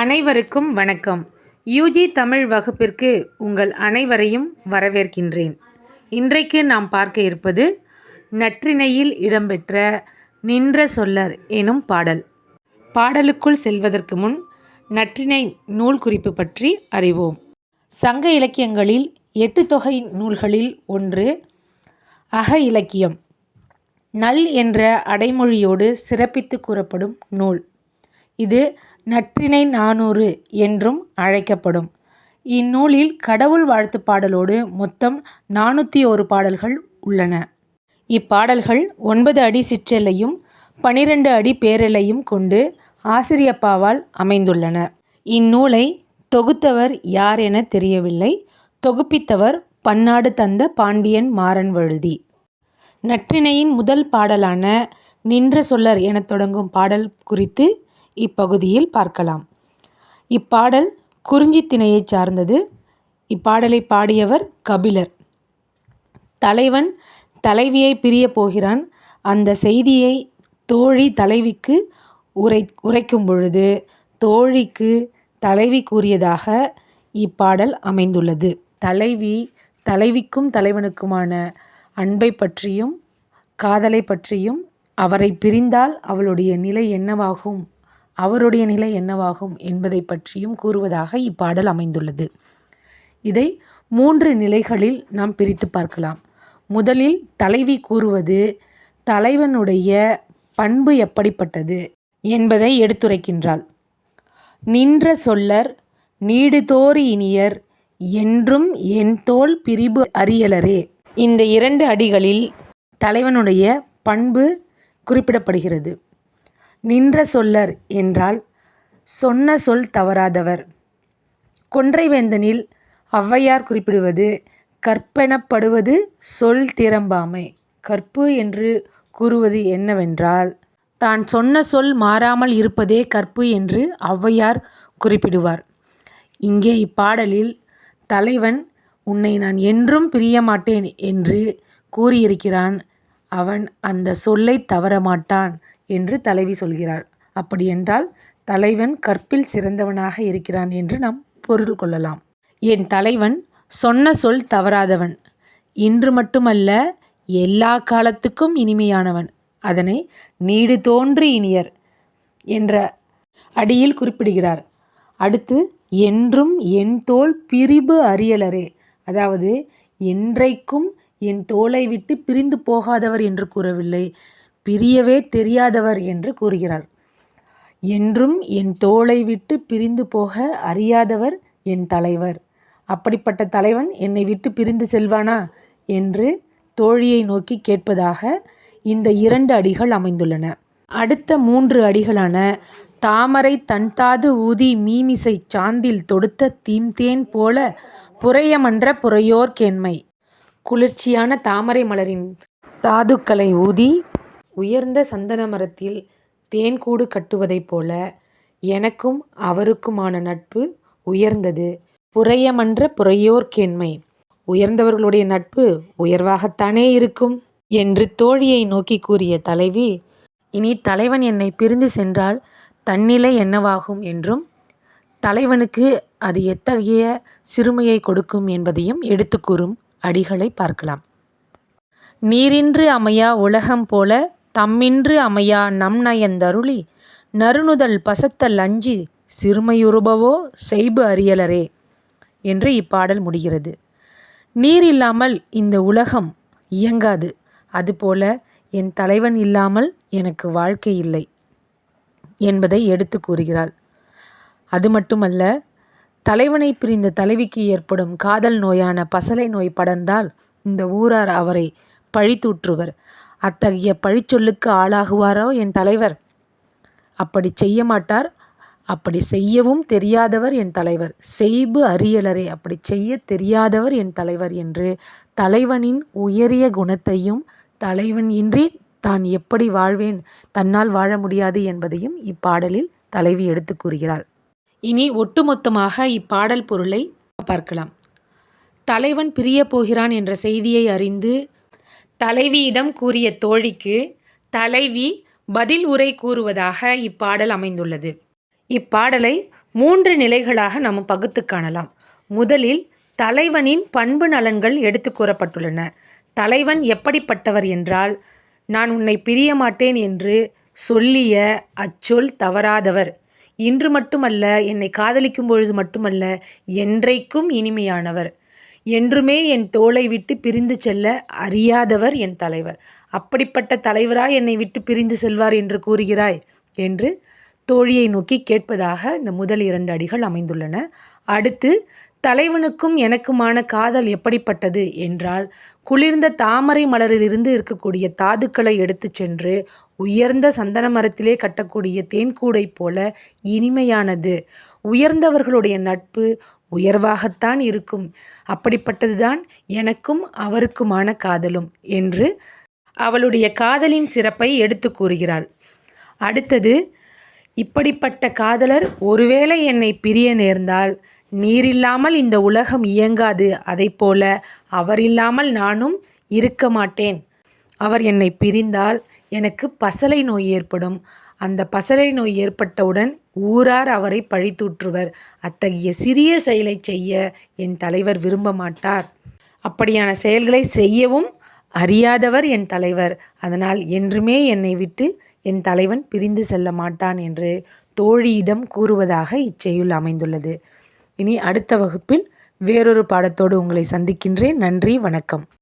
அனைவருக்கும் வணக்கம். யூஜி தமிழ் வகுப்பிற்கு உங்கள் அனைவரையும் வரவேற்கின்றேன். இன்றைக்கு நாம் பார்க்க இருப்பது நற்றிணையில் இடம்பெற்ற நின்ற சொல்லர் எனும் பாடல். பாடலுக்குள் செல்வதற்கு முன் நற்றிணை நூல் குறிப்பு பற்றி அறிவோம். சங்க இலக்கியங்களில் எட்டு தொகை நூல்களில் ஒன்று அக இலக்கியம். நல் என்ற அடைமொழியோடு சிறப்பித்து கூறப்படும் நூல். இது நற்றிணை நானூறு என்றும் அழைக்கப்படும். இந்நூலில் கடவுள் வாழ்த்து பாடலோடு மொத்தம் நானூற்றி ஒரு பாடல்கள் உள்ளன. இப்பாடல்கள் ஒன்பது அடி சிற்றெல்லையும் பனிரெண்டு அடி பேரெல்லையும் கொண்டு ஆசிரியப்பாவால் அமைந்துள்ளன. இந்நூலை தொகுத்தவர் யார் என தெரியவில்லை. தொகுப்பித்தவர் பன்னாடு தந்த பாண்டியன் மாறன் வழுதி. நற்றிணையின் முதல் பாடலான நின்ற சொல்லர் எனத் தொடங்கும் பாடல் குறித்து இப்பகுதியில் பார்க்கலாம். இப்பாடல் குறிஞ்சி திணையைச் சார்ந்தது. இப்பாடலை பாடியவர் கபிலர். தலைவன் தலைவியை பிரிய போகிறான். அந்த செய்தியை தோழி தலைவிக்கு உரை உரைக்கும் பொழுது தோழிக்கு தலைவி கூறியதாக இப்பாடல் அமைந்துள்ளது. தலைவி தலைவிக்கும் தலைவனுக்குமான அன்பை பற்றியும் காதலை பற்றியும் அவரை பிரிந்தால் அவளுடைய நிலை என்னவாகும்? அவருடைய நிலை என்னவாகும் என்பதை பற்றியும் கூறுவதாக இப்பாடல் அமைந்துள்ளது. இதை மூன்று நிலைகளில் நாம் பிரித்து பார்க்கலாம். முதலில் தலைவி கூறுவது தலைவனுடைய பண்பு எப்படிப்பட்டது? என்பதை எடுத்துரைக்கின்றாள். நின்ற சொல்லர் நீடுதோறு இனியர் என்றும் என் தோல் பிரிபு அறியலரே இந்த இரண்டு அடிகளில் தலைவனுடைய பண்பு குறிப்பிடப்படுகிறது. நின்ற சொல்லர் என்றால் சொன்ன சொல் தவறாதவர். கொன்றைவேந்தனில் ஔவையார் குறிப்பிடுவது கற்பெனப்படுவது சொல் திறம்பாமை. கற்பு என்று கூறுவது என்னவென்றால் தான் சொன்ன சொல் மாறாமல் இருப்பதே கற்பு என்று ஔவையார் குறிப்பிடுவார். இங்கே இப்பாடலில் தலைவன் உன்னை நான் என்றும் பிரியமாட்டேன் என்று கூறியிருக்கிறான். அவன் அந்த சொல்லை தவறமாட்டான். என்று தலைவி சொல்கிறாள். அப்படியென்றால் தலைவன் கற்பில் சிறந்தவனாக இருக்கிறான் என்று நாம் பொருள் கொள்ளலாம். என் தலைவன் சொன்ன சொல் தவறாதவன். இன்று மட்டுமல்ல எல்லா காலத்துக்கும் இனிமையானவன். அதனை நீடு தோன்றி இனியர் என்ற அடியில் குறிப்பிடுகிறார். அடுத்து என்றும் என் தோல் பிரிபு அறியலரே அதாவது என்றைக்கும் என் தோலை விட்டு பிரிந்து போகாதவர் என்று கூறவில்லை. பிரியவே தெரியாதவர் என்று கூறுகிறார். என்றும் என் தோளை விட்டு பிரிந்து போக அறியாதவர் என் தலைவர். அப்படிப்பட்ட தலைவன் என்னை விட்டு பிரிந்து செல்வானா? என்று தோழியை நோக்கி கேட்பதாக இந்த இரண்டு அடிகள் அமைந்துள்ளன. அடுத்த மூன்று அடிகளான தாமரை தன்தாது ஊதி மீமிசை சாந்தில் தொடுத்த தீம்தேன் போல புறையமன்ற புறையோர் கேண்மை. குளிர்ச்சியான தாமரை மலரின் தாதுக்களை ஊதி உயர்ந்த சந்தன மரத்தில் தேன்கூடு கட்டுவதைப் போல எனக்கும் அவருக்குமான நட்பு உயர்ந்தது. புறையமன்ற புரையோர்க்கேண்மை உயர்ந்தவர்களுடைய நட்பு உயர்வாகத்தானே இருக்கும் என்று தோழியை நோக்கி கூறிய தலைவி இனி தலைவன் என்னை பிரிந்து சென்றால் தன்னிலை என்னவாகும் என்றும் தலைவனுக்கு அது எத்தகைய சிறுமையை கொடுக்கும் என்பதையும் எடுத்து கூறும் அடிகளை பார்க்கலாம். நீரின்று அமையா உலகம் போல தம்மின்று அமையா நம்நயந்தருளி நறுநுதல் பசத்தல் அஞ்சி சிறுமையுறுபவோ செய்பு அறியலரே என்று இப்பாடல் முடிகிறது. நீர் இல்லாமல் இந்த உலகம் இயங்காது அதுபோல என் தலைவன் இல்லாமல் எனக்கு வாழ்க்கை இல்லை என்பதை எடுத்து கூறுகிறாள். அது மட்டுமல்ல தலைவனை பிரிந்த தலைவிக்கு ஏற்படும் காதல் நோயான பசலை நோய் படர்ந்தால் இந்த ஊரார் அவரை பழித்தூற்றுவர் அத்தகைய பழிச்சொல்லுக்கு ஆளாகுவாரோ என் தலைவர்? அப்படி செய்ய மாட்டார் அப்படி செய்யவும் தெரியாதவர் என் தலைவர். செய்பு அறியலரே அப்படி செய்ய தெரியாதவர் என் தலைவர் என்று தலைவனின் உயரிய குணத்தையும் தலைவன் இன்றி தான் எப்படி வாழ்வேன் தன்னால் வாழ முடியாது என்பதையும் இப்பாடலில் தலைவி எடுத்து கூறுகிறாள். இனி ஒட்டுமொத்தமாக இப்பாடல் பொருளை பார்க்கலாம். தலைவன் பிரிய போகிறான் என்ற செய்தியை அறிந்து தலைவியிடம் கூறிய தோழிக்கு தலைவி பதில் உரை கூறுவதாக இப்பாடல் அமைந்துள்ளது. இப்பாடலை மூன்று நிலைகளாக நாம் பகுத்து காணலாம். முதலில் தலைவனின் பண்பு நலன்கள் எடுத்து கூறப்பட்டுள்ளன. தலைவன் எப்படிப்பட்டவர் என்றால் நான் உன்னை பிரிய மாட்டேன் என்று சொல்லிய அச்சொல் தவறாதவர். இன்று மட்டுமல்ல என்னை காதலிக்கும் பொழுது மட்டுமல்ல என்றைக்கும் இனிமையானவர். என்றுமே என் தோளை விட்டு பிரிந்து செல்ல அறியாதவர் என் தலைவர். அப்படிப்பட்ட தலைவராய் என்னை விட்டு பிரிந்து செல்வார் என்று கூறுகிறாய்? என்று தோழியை நோக்கி கேட்பதாக இந்த முதல் இரண்டு அடிகள் அமைந்துள்ளன. அடுத்து தலைவனுக்கும் எனக்குமான காதல் எப்படிப்பட்டது? என்றால் குளிர்ந்த தாமரை மலரிலிருந்து இருக்கக்கூடிய தாதுக்களை எடுத்து சென்று உயர்ந்த சந்தன மரத்திலே கட்டக்கூடிய தேன்கூடை போல இனிமையானது. உயர்ந்தவர்களுடைய நட்பு உயர்வாகத்தான் இருக்கும். அப்படிப்பட்டதுதான் எனக்கும் அவருக்குமான காதலும் என்று அவளுடைய காதலின் சிறப்பை எடுத்து கூறுகிறாள். அடுத்தது இப்படிப்பட்ட காதலர் ஒருவேளை என்னை பிரிய நேர்ந்தால் நீரில்லாமல் இந்த உலகம் இயங்காது. போல அவர் இல்லாமல் நானும் இருக்க மாட்டேன். அவர் என்னை பிரிந்தால் எனக்கு பசலை நோய் ஏற்படும். அந்த பசலை நோய் ஏற்பட்டவுடன் ஊரார் அவரை பழித்தூற்றுவர். அத்தகைய சிறிய செயலை செய்ய என் தலைவர் விரும்ப மாட்டார் அப்படியான செயல்களை செய்யவும் அறியாதவர் என் தலைவர். அதனால் என்றுமே என்னை விட்டு என் தலைவன் பிரிந்து செல்ல மாட்டான் என்று தோழியிடம் கூறுவதாக இச்செயுள் அமைந்துள்ளது. இனி அடுத்த வகுப்பில் வேறொரு பாடத்தோடு உங்களை சந்திக்கின்றேன். நன்றி வணக்கம்.